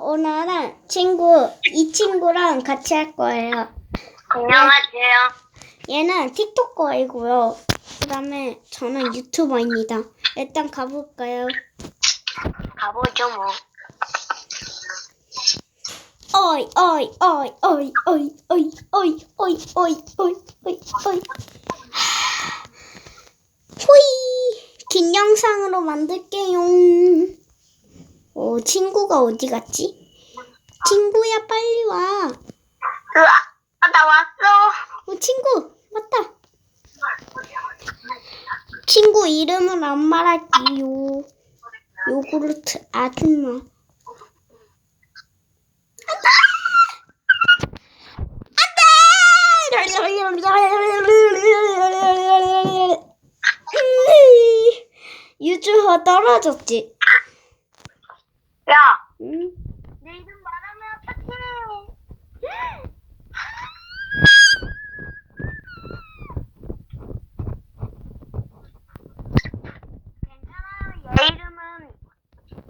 오늘은 친구, 이 친구랑 같이 할 거예요. 안녕하세요. 얘는 틱톡커이고요. 그 다음에 저는 유튜버입니다. 일단 가볼까요? 가보죠 뭐. 어이, 어이, 어이, 어이, 어이, 어이, 어이, 어이, 어이, 어이, 어이, 어이. 호이! 긴 영상으로 만들게요. 어, 친구가 어디 갔지? 친구야, 빨리 와. 으아, 아, 나 왔어. 어, 친구, 맞다. 친구 이름을 안 말할게요. 요구르트 아줌마. 유주가 떨어졌지. 야, 응? 내 이름 말하면 어떡해. 괜찮아요. 얘 이름은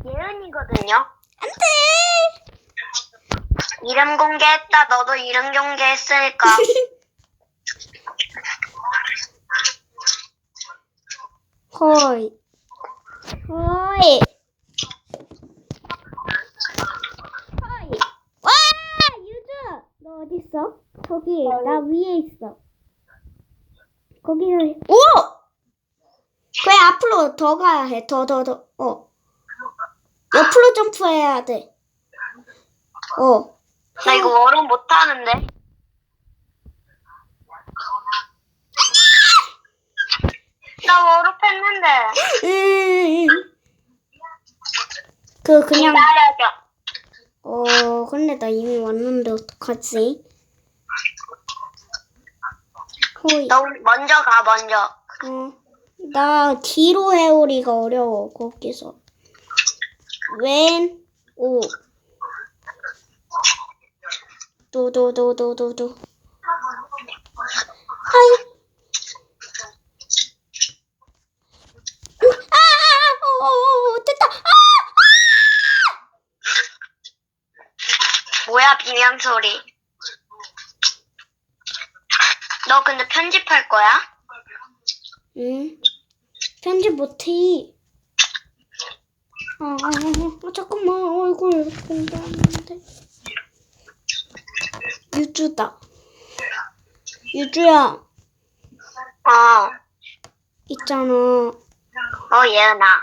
예은이거든요. 안 돼! 이름 공개했다. 너도 이름 공개했으니까. 호이. 호이. 호이. 와! 유주! 너 어디 있어? 저기, 나 위에 있어. 거기서, 오! 그래, 앞으로 더 가야 해. 더, 더, 더. 어. 옆으로 점프해야 돼. 어. 나 이거 워름 못하는데. 나 워름 했는데. 음. 그, 그냥, 기다려줘. 어, 근데 나 이미 왔는데 어떡하지? 호이. 너 먼저 가, 먼저. 어, 나 뒤로 해오리가 어려워 거기서 왼, 오 도도도도도도 하이 음, 아, 아, 어, 어, 어, 됐다. 아, 뭐야, 비명 소리. 너 근데 편집할 거야? 응, 편집 못해. 아, 아, 아, 아, 잠깐만 얼굴 공개하는데. 유주다. 유주야, 어. 있잖아. 어, 예은아.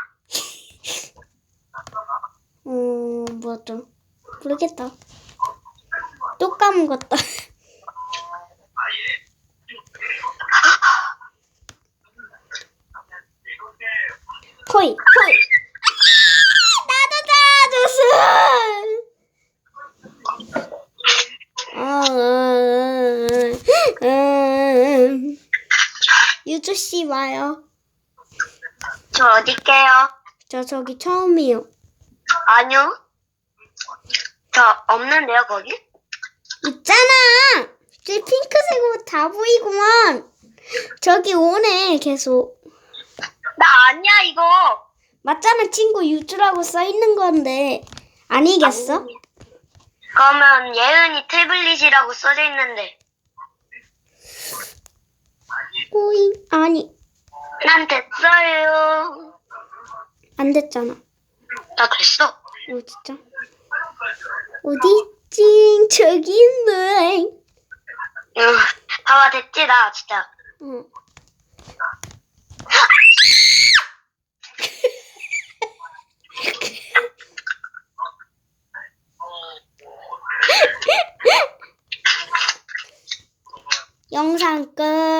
어, 맞아. 모르겠다. 또 까먹었다. 호이, 호이. 아, 나도 다 줬어. 아, 음, 음. 유주 씨 와요. 저 어딜게요? 저 저기 처음이요. 아니요. 저 없는데요, 거기? 있잖아. 저 핑크색 옷 다 보이구만. 저기 오네 계속. 나 아니야, 이거. 맞잖아 친구 유주라고 써 있는 건데 아니겠어? 그러면 예은이 태블릿이라고 써져 있는데. 오잉 아니 난 됐어요. 안 됐잖아. 나 됐어. 오 진짜 어디지 저기 있네. 응. 봐봐, 됐지, 나 진짜. 응. 영상 끝.